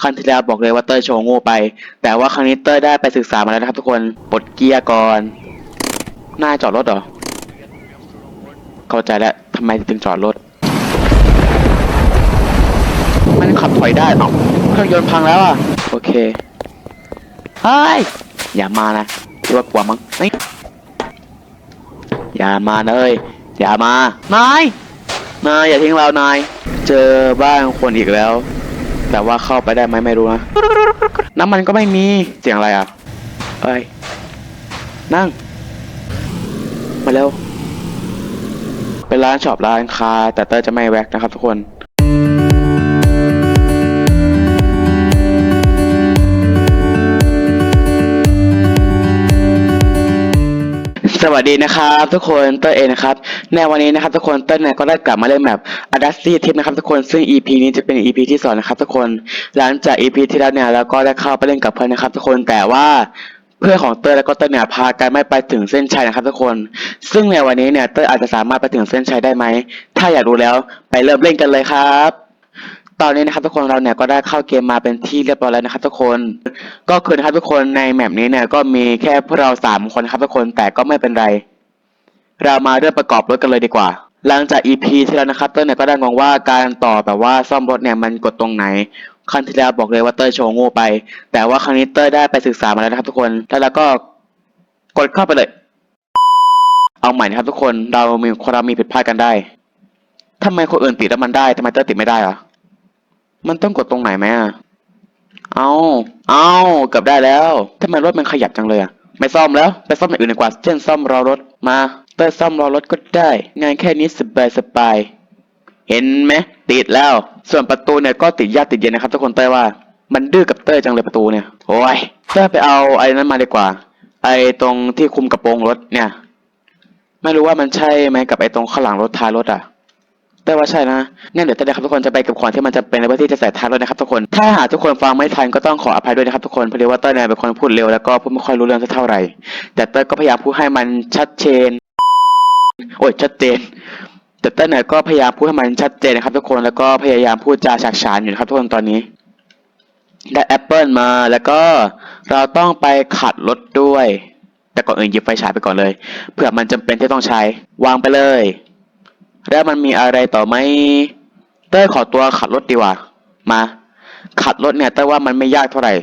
ครั้งที่แล้วบอกเลยว่าเต้ยโชว์โง่ไป แต่ว่าครั้งนี้เต้ยได้ไปศึกษามาแล้วนะครับทุกคนปลดเกียร์ก่อนหน้าจอดรถเหรอ เข้าใจแล้วทำไมถึงจอดรถ มันขับถอยได้เนาะเครื่องยนต์พังแล้วอะ โอเค เฮ้ย อย่ามานะคิดว่ากลัวมั้งนี่อย่ามาเลย อย่ามานายนายอย่าทิ้งเรานาย เจอบ้านคนอีกแล้ว แต่ว่าเข้าไปได้ไหมไม่รู้นะ น้ำมันก็ไม่มี เสียงอะไรอะ เอ้ย นั่ง มาเร็ว เป็นร้านช็อปร้านค้า แต่เตอร์จะไม่แว็กนะครับทุกคน สวัสดีนะครับทุกคนเต้ยเองนะครับในวันนี้นะครับทุกคนเต้ยเนี่ยก็ได้กลับมาเล่นแบบ a d a s t y ทิปนะครับทุกคนซึ่ง EP นี้จะเป็น EP ที่สองนะครับทุกคนหลังจาก EP ที่แล้วเนี่ยเราก็ได้เข้าไปเล่นกับเพื่อนนะครับทุกคนแต่ว่าเพื่อนของเต้ยแล้วก็เต้ยเนี่ยพากันไม่ไปถึงเส้นชัยนะครับทุกคน ซึ่งในวันนี้เนี่ยเต้ยอาจจะสามารถไปถึงเส้นชัยได้ไหมถ้าอยากรู้แล้วไปเริ่มเล่นกันเลยครับ ตอนนี้นะครับทุกคนเราเนี่ยก็ได้เข้าเกมมาเป็นที่เรียบร้อยแล้วนะครับทุกคนก็คือนะครับทุกคนในแมปนี้เนี่ยก็มีแค่พวกเราสามคนครับทุกคนแต่ก็ไม่เป็นไร เรามาเริ่มประกอบรถกันเลยดีกว่า หลังจาก EP ที่แล้วนะครับเต้ยเนี่ยก็ได้งงว่าการต่อแบบว่าซ่อมรถเนี่ยมันกดตรงไหนครั้งที่แล้วบอกเลยว่าเต้ยโชว์โง่ไป แต่ว่าครั้งนี้เต้ยได้ไปศึกษามาแล้วนะครับทุกคนแล้วเราก็กดเข้าไปเลย เอาใหม่นะครับทุกคนเรามีคนเรามีผิดพลาดกันได้ทำไมคนอื่นติดแล้วมันได้ทำไมเต้ยติดไม่ได้อะ มันต้องกดตรงไหนไหมอะเอาเอาเกือบได้แล้วทำไมรถมันขยับจังเลยอะไม่ซ่อมแล้ว ไปซ่อมอย่างอื่นดีกว่า เช่นซ่อมรอรถ มาเต้ยซ่อมรอรถก็ได้ งานแค่นี้สบายสบาย เห็นไหมติดแล้ว ส่วนประตูเนี่ยก็ติดยากติดเย็นนะครับทุกคนเต้ยว่า มันดื้อกับเต้ยจังเลยประตูเนี่ย โอ้ยเต้ยไปเอาไอ้นั้นมาดีกว่า ไอ้ตรงที่คุมกระโปรงรถเนี่ย ไม่รู้ว่ามันใช่ไหมกับไอ้ตรงข้างหลังรถท้ายรถอะ แต่ว่าใช่นะงั้นเดี๋ยวเต้ยนะครับทุกคนจะไปกับของที่มันจะเป็นในเพื่อที่จะใส่ท้ายรถนะครับทุกคน ถ้าหาทุกคนฟังไม่ทันก็ต้องขออภัยด้วยนะครับทุกคนเพราะว่าเต้ยเนี่ยเป็นคนพูดเร็วแล้วก็พูดไม่ค่อยรู้เรื่องสักเท่าไหร่ แต่เต้ยก็พยายามพูดให้มันชัดเจน โอ้ยชัดเจนแต่เต้ยเนี่ยก็พยายามพูดให้มันชัดเจนนะครับทุกคนแล้วก็พยายามพูดจาฉากฉานอยู่นะครับทุกคนตอนนี้ได้แอปเปิลมาแล้วก็เราต้องไปขัดรถด้วย แต่ก่อนอื่นหยิบไฟฉายไปก่อนเลยเผื่อมันจำเป็นที่ต้องใช้วางไปเลย แล้วมันมีอะไรต่อไหมเต้ยขอตัวขัดรถดีกว่า มา ขัดรถเนี่ยเต้ยว่ามันไม่ยากเท่าไหร่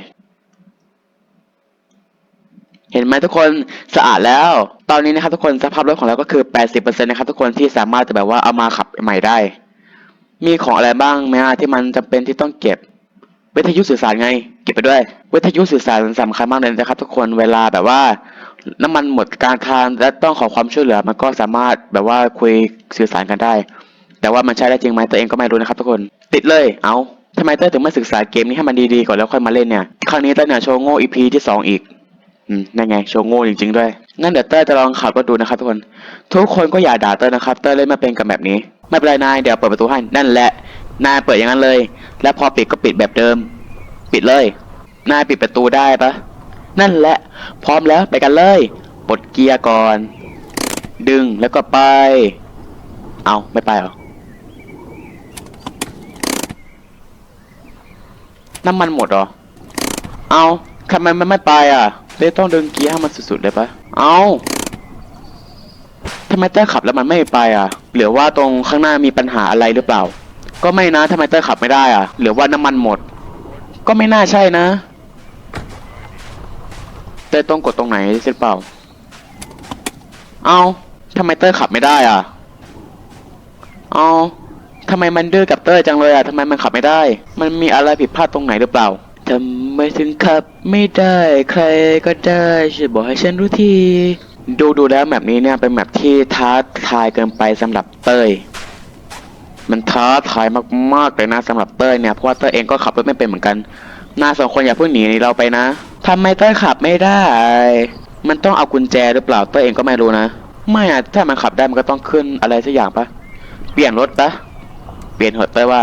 เห็นไหมทุกคนสะอาดแล้ว ตอนนี้นะครับทุกคนสภาพรถของเราก็คือ 80%นะครับทุกคนที่สามารถจะแบบว่าเอามาขับใหม่ได้ มีของอะไรบ้างไหมอะที่มันจำเป็นที่ต้องเก็บ วิทยุสื่อสารไง เก็บไปด้วย วิทยุสื่อสารสำคัญมากเลยนะครับทุกคนเวลาแบบว่า น้ำมันหมดกางทางและต้องขอความช่วยเหลือ มันก็สามารถแบบว่าคุยสื่อสารกันได้ แต่ว่ามันใช้ได้จริงไหมตัวเองก็ไม่รู้นะครับทุกคนติดเลยเอาทำไมเต้ถึงไม่ศึกษาเกมนี้ให้มันดีๆก่อนแล้วค่อยมาเล่นเนี่ยครั้งนี้เต้เนี่ยโชว์โง่ EP ที่สองอีกอืมนั่นไงโชว์โง่จริงๆด้วยงั้นเดี๋ยวเต้จะลองขับรถดูนะครับทุกคน ทุกคนก็อย่าด่าเต้นะครับเต้เล่นมาเป็นกับแบบนี้ ไม่เป็นไรนายเดี๋ยวเปิดประตูให้นั่นแหละ นายเปิดอย่างนั้นเลย แล้วพอปิดก็ปิดแบบเดิม ปิดเลย นายปิดประตูได้ปะนั่นแหละ พร้อมแล้วไปกันเลยปลดเกียร์ก่อน ดึงแล้วก็ไป เอาไม่ไปเหรอน้ำมันหมดเหรอ เอาทำไมมันไม่ไปอะเลยต้องดึงเกียร์ให้มันสุดๆเลยปะเอาทำไมเต้ยขับแล้วมันไม่ไปอะหรือว่าตรงข้างหน้ามีปัญหาอะไรหรือเปล่า ก็ไม่นะทำไมเต้ยขับไม่ได้อะหรือว่าน้ำมันหมด ก็ไม่น่าใช่นะ เต้ยต้องกดตรงไหนใช่เปล่า เอาทำไมเต้ยขับไม่ได้อะ เอาทำไมมันดื้อกับเต้ยจังเลยอะทำไมมันขับไม่ได้ มันมีอะไรผิดพลาดตรงไหนหรือเปล่าทำไมถึงขับไม่ได้ใครก็ได้ช่วยบอกให้ฉันรู้ที ดูดูแล้วแมปนี้เนี่ยเป็นแมปที่ท้าทายเกินไปสำหรับเตย มันท้าทายมากๆเลยนะสำหรับเต้ยเนี่ยเพราะว่าเต้ยเองก็ขับรถไม่เป็นเหมือนกันนาสองคนอย่าเพิ่งหนีเราไปนะทำไมเต้ยขับไม่ได้ มันต้องเอากุญแจหรือเปล่าเต้ยเองก็ไม่รู้นะ ไม่อะถ้ามันขับได้มันก็ต้องขึ้นอะไรสักอย่างปะเปลี่ยนรถปะเปลี่ยนเหอะเต้ยว่า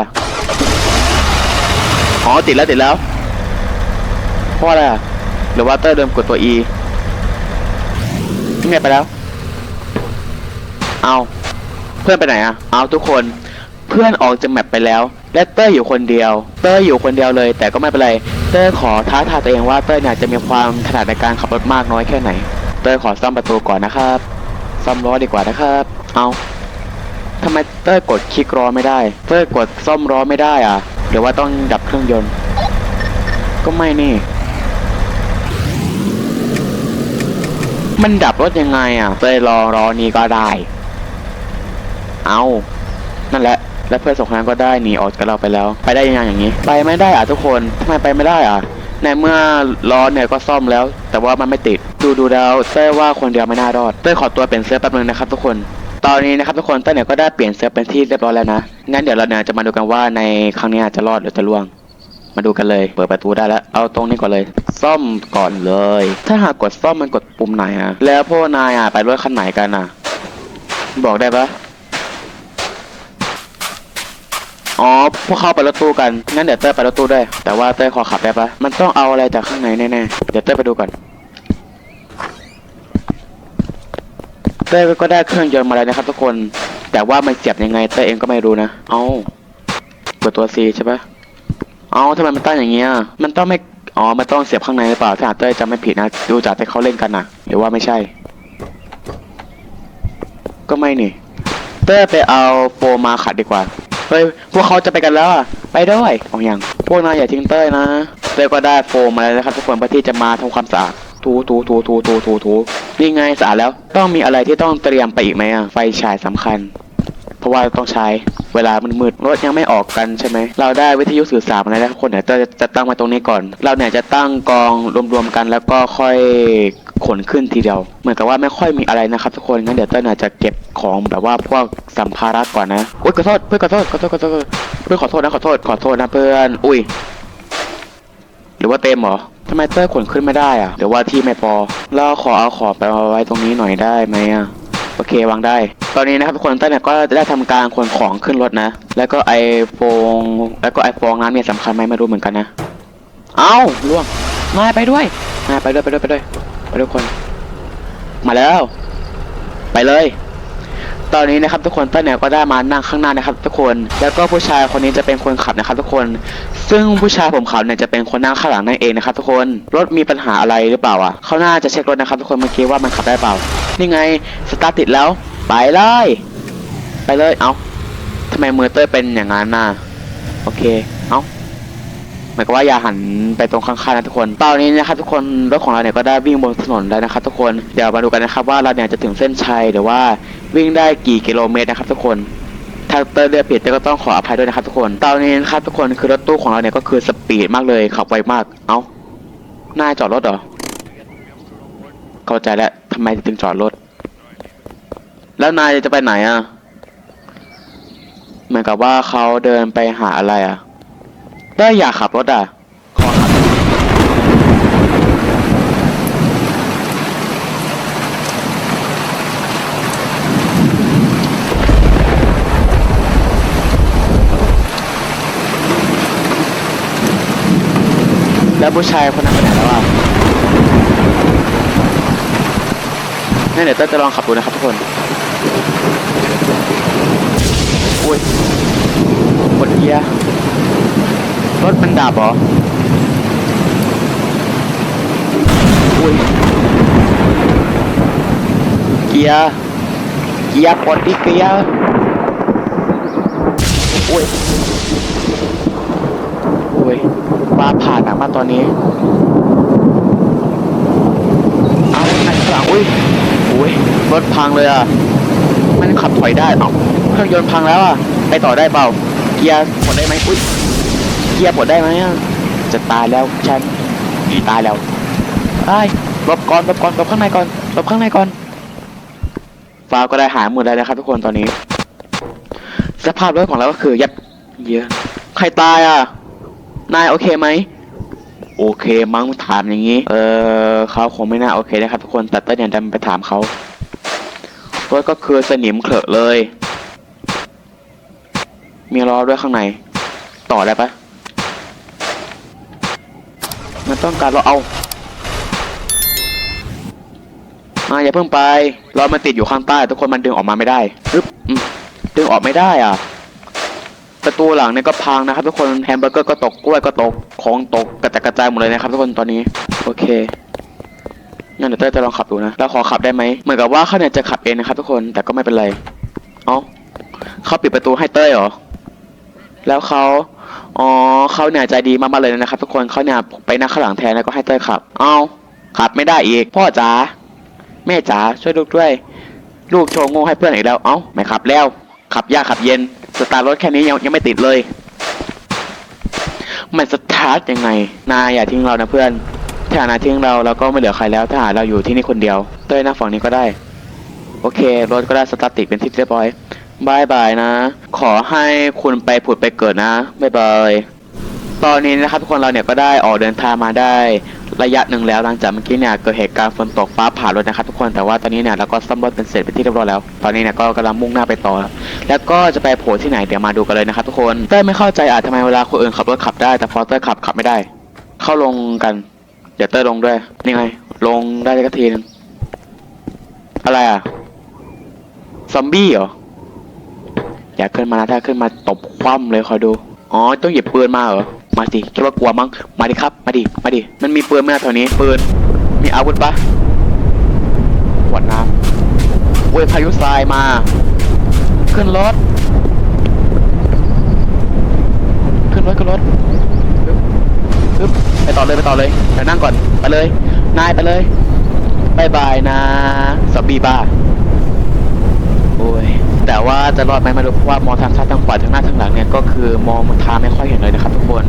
อ๋อติดแล้วติดแล้วเพราะอะไรอะหรือว่าเต้ยเดิมกดตัว E ยังไงไปแล้ว เอาเพื่อนไปไหนอะเอาทุกคน พื่อนออกจากแมปไปแล้ว และเต้ยอยู่คนเดียว เต้ยอยู่คนเดียวเลย แต่ก็ไม่เป็นไร เต้ยขอท้าทายตัวเองว่าเต้ยเนี่ยจะมีความถนัดในการขับรถมากน้อยแค่ไหน เต้ยขอซ่อมประตูก่อนนะครับซ่อมล้อดีกว่านะครับ เอาทำไมเต้ยกดคลิกล้อไม่ได้ เต้ยกดซ่อมล้อไม่ได้อะหรือว่าต้องดับเครื่องยนต์ ก็ไม่นี่ มันดับรถยังไงอะเต้ยรอรอนี้ก็ได้ เอานั่นแหละ และเพื่อนสงคนนั้นก็ได้หนีออกจากเราไปแล้ว ไปได้ยังไงอย่างนี้ ไปไม่ได้อะทุกคนทำไมไปไม่ได้อะในเมื่อล้อเนี่ยก็ซ่อมแล้ว แต่ว่ามันไม่ติด ดูดูแล้วเต้ยว่าคนเดียวไม่น่ารอดเต้ยขอตัวเปลี่ยนเสื้อแป๊บนึงนะครับทุกคน ตอนนี้นะครับทุกคนเต้ยเนี่ยก็ได้เปลี่ยนเสื้อเป็นที่เรียบร้อยแล้วนะงั้นเดี๋ยวเราเนี่ยจะมาดูกันว่าในครั้งนี้จะรอดหรือจะล่วง มาดูกันเลยเปิดประตูได้แล้วเอาตรงนี้ก่อนเลย ซ่อมก่อนเลย ถ้าหากกดซ่อมมันกดปุ่มไหนอะแล้วพวกนายอะไปรถคันไหนกันอะบอกได้ปะ อ๋อ พวกเขาไปรถตู้กัน งั้นเดี๋ยวเต้ยไปรถตู้ด้วย แต่ว่าเต้ยขอขับได้ปะมันต้องเอาอะไรจากข้างในแน่ๆ เดี๋ยวเต้ยไปดูก่อน เต้ยก็ได้เครื่องยนต์มาแล้วนะครับทุกคน แต่ว่ามันเสียบยังไงเต้ยเองก็ไม่รู้นะ เอากดตัว C ใช่ปะเอาทำไมมันตั้งอย่างเงี้ย มันต้องไม่ อ๋อ มันต้องเสียบข้างในหรือเปล่า ถ้าเต้ยจำไม่ผิดนะ ดูจากที่เขาเล่นกันนะหรือว่าไม่ใช่ ก็ไม่นี่ เต้ยไปเอาโฟมมาขัดดีกว่า ฮ้ยพวกเขาจะไปกันแล้วอะไปด้วยเอาอย่างพวกนายอย่าทิ้งเต้ยนะเต้ยก็ได้โฟมมาแล้วนะครับทุกคนเพื่อที่จะมาทำความสะอาดถูถูถูถูถูถูถูนี่ไงสะอาดแล้วต้องมีอะไรที่ต้องเตรียมไปอีกไหมอะไฟฉายสำคัญ เพราะว่าต้องใช้เวลามันมืดรถยังไม่ออกกันใช่ไหมเราได้วิทยุสื่อสารมาแล้วนะครับคนเดี๋ยวจะจะตั้งมาตรงนี้ก่อน เราเนี่ยจะตั้งกองรวมๆกันแล้วก็ค่อย ขนขึ้นทีเดียว เหมือนกับว่าไม่ค่อยมีอะไรนะครับทุกคนงั้นเดี๋ยวเต้เนี่ยจะเก็บของแบบว่าพวกสัมภาระก่อนนะอุ้ยขอโทษเพื่อนขอโทษขอโทษขอโทษเพื่อนขอโทษนะขอโทษขอโทษนะเพื่อนอุ้ยหรือว่าเต็มเหรอทำไมเต้ยขนขึ้นไม่ได้อะหรือว่าที่ไม่พอเราขอเอาของไปเอาไว้ตรงนี้หน่อยได้ไหมอะโอเควางได้ ตอนนี้นะครับทุกคนเต้ยเนี่ยก็ได้ทำการขนของขึ้นรถนะ แล้วก็ไอโฟงแล้วก็ไอโฟงน้ำเนี่ยสำคัญไหมไม่รู้เหมือนกันนะ เอ้าล่วงนายไปด้วยนายไปด้วยไปด้วยไปด้วย ไปด้วยคน มาแล้ว ไปเลย ตอนนี้นะครับทุกคนต้ยเนี่ยก็ได้มานั่งข้างหน้านะครับ ทุกคน แล้วก็ผู้ชายคนนี้จะเป็นคนขับนะครับ ทุกคน ซึ่งผู้ชายผมขาวเนี่ยจะเป็นคนนั่งข้างหลังนั่นเองนะครับ ทุกคน รถมีปัญหาอะไรหรือเปล่าอะ เขาน่าจะเช็ครถนะครับ ทุกคนเมื่อกี้ว่ามันขับได้เปล่า นี่ไงสตาร์ทติดแล้ว ไปเลย ไปเลย เอาทำไมมือเต้ยเป็นอย่างนั้นน่ะ โอเค เอา หมายความว่าอย่าหันไปตรงข้างๆนะทุกคนตอนนี้นะครับทุกคนรถของเราเนี่ยก็ได้วิ่งบนถนนแล้วนะครับ ทุกคนเดี๋ยวมาดูกันนะครับว่าเราเนี่ยจะถึงเส้นชัยหรือว่าวิ่งได้กี่กิโลเมตรนะครับ ทุกคนถ้าเตอร์เลือกผิดเต้ยก็ต้องขออภัยด้วยนะครับทุกคนตอนนี้นะครับทุกคนคือรถตู้ของเราเนี่ยก็คือสปีดมากเลยขับไวมากเอ้านายจอดรถเหรอเข้าใจแล้วทำไมถึงจอดรถ แล้วนายจะไปไหนอะ เหมือนกับว่าเขาเดินไปหาอะไรอะ ได้อยากขับรถอะ ขอขับแล้วผู้ชายคนนั้นไปไหนแล้วอะนี่นเดี๋ยวเต้ยจะลองขับดูนะครับทุกคนอุ้ยกดเกีย รถมันดับเหรอ อุ้ย เกียร์ เกียร์ปลดดิเกียร์ อุ้ย อุ้ยฟ้าผ่านหนักมากตอนนี้ เอาอันหลังอุ้ย อุ้ย รถพังเลยอะ มันขับถอยได้เอ้าเครื่องยนต์พังแล้วอะ ไปต่อได้เปล่า เกียร์ปลดได้ไหมอุ้ย เกียร์ปลดได้ไหมอะจะตายแล้วฉันพี่ตายแล้วไอ้ยหลบก่อนหลบก่อนหลบข้างในก่อนหลบข้างในก่อนฟ้าก็ได้หายหมดแล้วนะครับทุกคนตอนนี้ สภาพรถของเราก็คือยับเยอะใครตายอะ นายโอเคไหมโอเคมั้งถามอย่างนี้ เออเขาคงไม่น่าโอเคนะครับทุกคนแต่เต้ยเนี่ยดันไปถามเขารถก็คือสนิมเขลอะเลย มีล้อด้วยข้างใน ต่อได้ปะ มันต้องการเราเอาอ่าอย่าเพิ่งไปล้อมันติดอยู่ข้างใต้ทุกคนมันดึงออกมาไม่ได้ปึ๊บอืมดึงออกไม่ได้อะประตูหลังเนี่ยก็พังนะครับทุกคนแฮมเบอร์เกอร์ก็ตกกล้วยก็ตกของตกกระจัดกระจายหมดเลยนะครับทุกคนตอนนี้ โอเคงั้นเดี๋ยวเต้ยจะลองขับดูนะเราขอขับได้ไหมเหมือนกับว่าเขาเนี่ยจะขับเองนะครับทุกคนแต่ก็ไม่เป็นไร เอ้าเขาปิดประตูให้เต้ยเหรอ แล้วเขาอ๋อเขาเนี่ยใจดีมากๆเลยนะครับ ทุกคนเขาเนี่ยไปนั่งข้างหลังแทนแล้วก็ให้เต้ยขับ เอ้าขับไม่ได้อีก พ่อจ๋าแม่จ๋าช่วยลูกด้วย ลูกโชว์โง่ให้เพื่อนอีกแล้ว เอ้าไม่ขับแล้ว ขับยากขับเย็น สตาร์ทรถแค่นี้ยังยังไม่ติดเลย มันสตาร์ทยังไง นายอย่าทิ้งเรานะเพื่อน ถ้านายทิ้งเราเราก็ไม่เหลือใครแล้วถ้าหาเราอยู่ที่นี่คนเดียว เต้ยหน้าฝั่งนี้ก็ได้ โอเค รถก็ได้สตาร์ทติดเป็นที่เรียบร้อย บายบายนะ ขอให้คุณไปผุดไปเกิดนะบายบายตอนนี้นะครับทุกคนเราเนี่ยก็ได้ออกเดินทางมาได้ระยะหนึ่งแล้วหลังจากเมื่อกี้เนี่ยเกิดเหตุการณ์ฝนตกฟ้าผ่ารถนะครับทุกคนแต่ว่าตอนนี้เนี่ยเราก็ซ่อมรถเป็นเสร็จเป็นที่เรียบร้อยแล้ว ตอนนี้เนี่ยก็กำลังมุ่งหน้าไปต่อ แล้วก็จะไปโผล่ที่ไหนเดี๋ยวมาดูกันเลยนะครับทุกคนเต้ไม่เข้าใจอะทำไมเวลาคนอื่นขับรถขับได้แต่พอเต้ยขับขับไม่ได้ เข้าลงกัน เดี๋ยวเต้ลงด้วยนี่ไง ลงได้ก็ทีนึงอะไรอะซอมบี้เหรอ อย่าขึ้นมานะถ้าขึ้นมาตบคว่ำเลยคอยดู อ๋อต้องหยิบปืนมาเหรอ มาสิคิดว่ากลัวมั้ง มาดิครับ มาดิ มาดิ มันมีปืนไหมนะแถวนี้ ปืน มีอาวุธปะขวดน้ำเว้ยพายุทรายมา ขึ้นรถ ขึ้นรถขึ้นรถปึ๊บไปต่อเลยไปต่อเลยเดี๋ยวนั่งก่อน ไปเลย นายไปเลยบายบายนะสบีบ้า แต่ว่าจะรอดไหมไม่รู้เพราะว่ามองทางซ้ายทางขวาทางหน้าทางหลังเนี่ยก็คือมองทางไม่ค่อยเห็นเลยนะครับทุกคน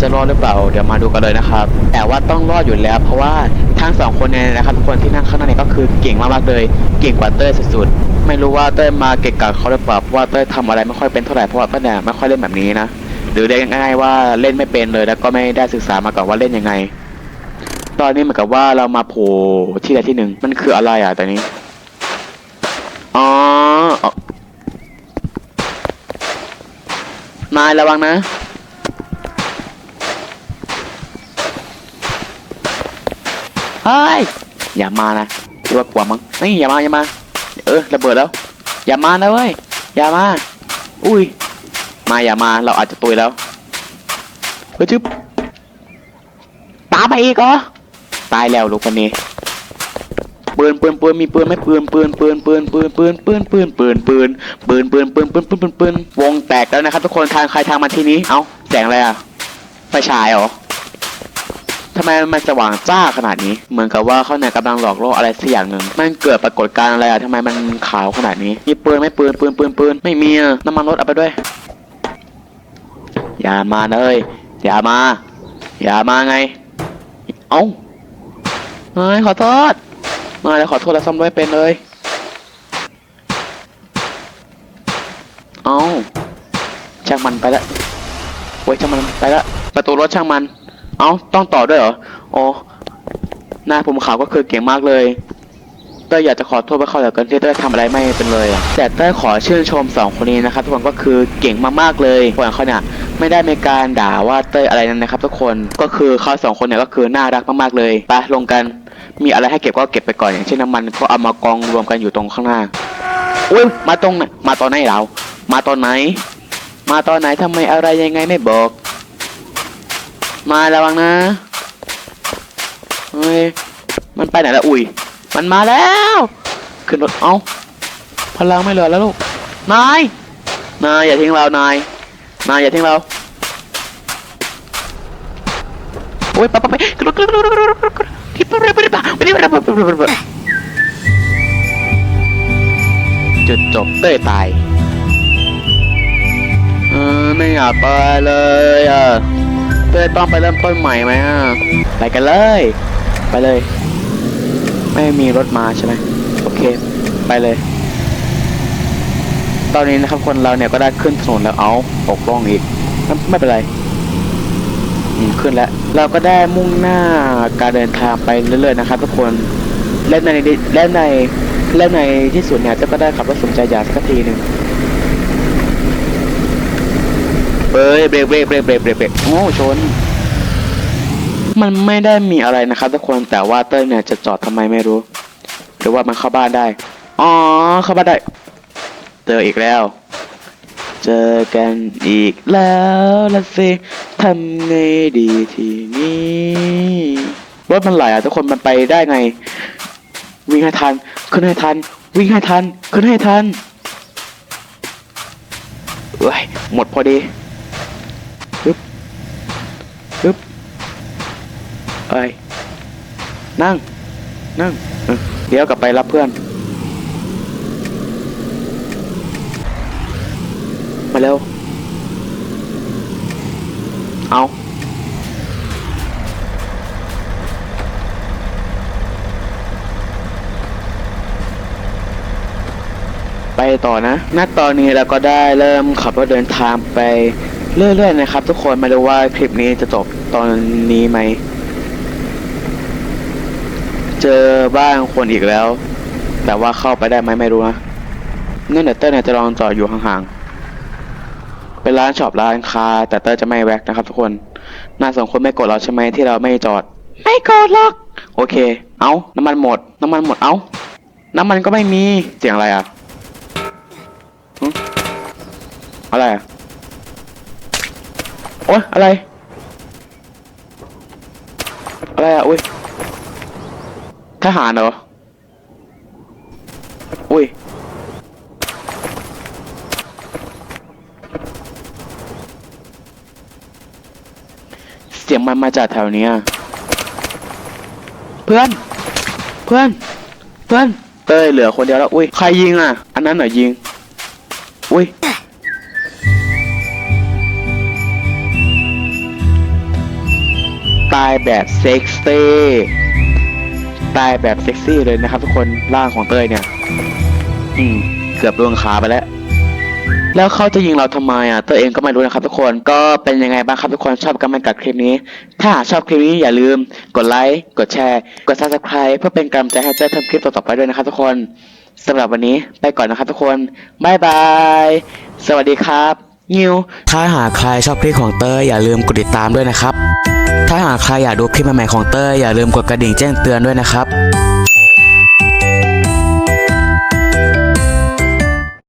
จะรอดหรือเปล่าเดี๋ยวมาดูกันเลยนะครับ แต่ว่าต้องรอดอยู่แล้ว เพราะว่าทั้งสองคนเนี่ยนะครับทุกคนที่นั่งข้างหน้าเนี่ยก็คือเก่งมากๆเลยเก่งกว่าเต้ยสุดๆไม่รู้ว่าเต้ยมาเก่งกับเขาหรือเปล่าเพราะว่าเต้ยทำอะไรไม่ค่อยเป็นเท่าไหร่เพราะว่าเต้ยเนี่ยไม่ค่อยเล่นแบบนี้นะหรือเรียกง่ายๆว่าเล่นไม่เป็นเลยแล้วก็ไม่ได้ศึกษามาก่อนว่าเล่นยังไง ตอนนี้เหมือนกับว่าเรามาโผล่ที่ใดที่หนึ่งมันคืออะไรอะตอนนี้ อ๋ออ๋ อนาระวังนะ เฮ้ย อย่ามานะคิดว่ากลัวมั้งนี่อย่ามาอย่ามา เออระเบิดแล้ว อย่ามานะเว้ย อย่ามา อุ้ย มาอย่ามา เราอาจจะตุยแล้วเฮ้ยจึ๊บตามมาอีกเหรอ ตายแล้วลูกคนนี้ ปืนปืนปืนมีปืนไหมปืนปืนปืนปืนปืนปืนปืนปืนปืนปืนปืนปืนปืนปืนปืนปืนปืนวงแตกแล้วนะครับทุกคนทางใครทางมันที่นี้เอ้าแสงอะไรอะไฟฉายเหรอทำไมมันสว่างจ้าขนาดนี้ เหมือนกับว่าเขาเนี่ยกำลังหลอกล่ออะไรสักอย่างหนึ่งมันเกิดปรากฏการณ์อะไรอะทำไมมันขาวขนาดนี้ มีปืนไหมปืนปืนปืนปืนไม่มีน้ำมันรถเอาไปด้วย อย่ามาเลยอย่ามา อย่ามาไง เอ้าเฮ้ยขอโทษ มาแล้วขอโทษแล้วซ่อมด้วยเป็นเลย เอาช่างมันไปละโอ้ยช่างมันไปละ ประตูรถช่างมัน เอาต้องต่อด้วยเหรอ อ๋อ หน้าผมขาวก็คือเก่งมากเลยเต้ยอยากจะขอโทษไปเขาเหลือเกินที่เต้ยทำอะไรไม่เป็นเลยอะแต่เต้ยขอชื่นชมสองคนนี้นะครับทุกคนก็คือเก่งมากๆเลยพวกเขาเนี่ยไม่ได้มีการด่าว่าเต้ยอะไรนั้นนะครับ ทุกคนก็คือเขาสองคนเนี่ยก็คือน่ารักมากๆเลยไปลงกัน มีอะไรให้เก็บก็เก็บไปก่อนอย่างเช่นน้ำมันก็เอามากองรวมกันอยู่ตรงข้างหน้าอุ้ยมาตรงไหนมาตอนไหนเรา มาตอนไหน มาตอนไหนทำไมอะไรยังไงไม่บอก มาระวังนะเฮ้ยมันไปไหนล้วอุ้ยมันมาแล้วขึ้นรถเอาพลังไม่เหลือแล้วลูกนายนายอย่าทิ้งเรานายนายอย่าทิ้งเราโอ้ยไปไปไปขึ้นรถขึ้นรถขึ้นรถขึ้นรถขึ้นรถที่ไป จุดจบเต้ยตาย เออไม่อยากไปเลยอะเต้ยต้องไปเริ่มต้นใหม่ไหมอะ ไปกันเลย ไปเลย ไม่มีรถมาใช่ไหมโอเค ไปเลย ตอนนี้นะครับคนเราเนี่ยก็ได้ขึ้นถนนแล้วเอาตกล่องอีก ไม่ไม่เป็นไร อืมขึ้นแล้วเราก็ได้มุ่งหน้าการเดินทางไปเรื่อยๆนะครับทุกคนและในและในและในที่สุดเนี่ยเจะก็ได้ขับรถสมใจอยากสักทีหนึ่งเอ้ยเบรกเบรกเบรกเบรกเบรกเบรกโอ้ชน มันไม่ได้มีอะไรนะครับทุกคนแต่ว่าเต้ยเนี่ยจะจอดทำไมไม่รู้ หรือว่ามันเข้าบ้านได้ อ๋อเข้าบ้านได้ เจออีกแล้ว เจอกันอีกแล้วละสิ ทำไงดีทีนี้รถมันไหลอะทุกคนมันไปได้ไง วิ่งให้ทันขึ้นให้ทัน วิ่งให้ทันขึ้นให้ทันเอ้ยหมดพอดีปึ๊บปึ๊บเอ้ยนั่ง นั่งเดี๋ยวกลับไปรับเพื่อน มาเร็ว เอาไปต่อนะ ณ ตอนนี้เราก็ได้เริ่มขับรถเดินทางไปเรื่อยๆนะครับ ทุกคนไม่รู้ว่าคลิปนี้จะจบตอนนี้ไหม เจอบ้านคนอีกแล้ว แต่ว่าเข้าไปได้ไหมไม่รู้นะเนั่นเดี๋ยวเต้ยเนี่ยจะลองจอดอยู่ห่างๆ เป็นร้านช็อปร้านค้า แต่เต้ยจะไม่แวกนะครับทุกคนน่าสองคนไม่กดเราใช่ไหมที่เราไม่จอด ไม่กดหรอก โอเค เอาน้ำมันหมด น้ำมันหมด เอาน้ำมันก็ไม่มีเสียงอะไรอะหึอะไรอะโอ๊ยอะไร อะไรอะอุ้ยทหารเหรออุ้ย ยงมันมาจากแถวเนี้ยเพื่อน เพื่อน เพื่อน เต้ยเหลือคนเดียวแล้ว อุ้ย ใครยิงอะ อันนั้นเหรอยิง อุ้ย ตายแบบเซ็กซี่ ตายแบบเซ็กซี่เลยนะครับทุกคน ร่างของเต้ยเนี่ย อืม เกือบโดนขาไปแล้ว แล้วเขาจะยิงเราทำไมอะตัวเองก็ไม่รู้นะครับทุกคนก็เป็นยังไงบ้างครับทุกคนชอบกันไหมกับคลิปนี้ ถ้าชอบคลิปนี้อย่าลืมกดไลค์กดแชร์ กด subscribe เพื่อเป็นกำลังใจให้เต้ยทำคลิปต่อๆไปด้วยนะครับทุกคนสำหรับวันนี้ไปก่อนนะครับทุกคนบายบาย สวัสดีครับนิวถ้าหากใครชอบคลิปของเต้ยอย่าลืมกดติดตามด้วยนะครับ ถ้าหากใครอยากดูคลิปใหม่ๆของเต้ยอย่าลืมกดกระดิ่งแจ้งเตือนด้วยนะครับ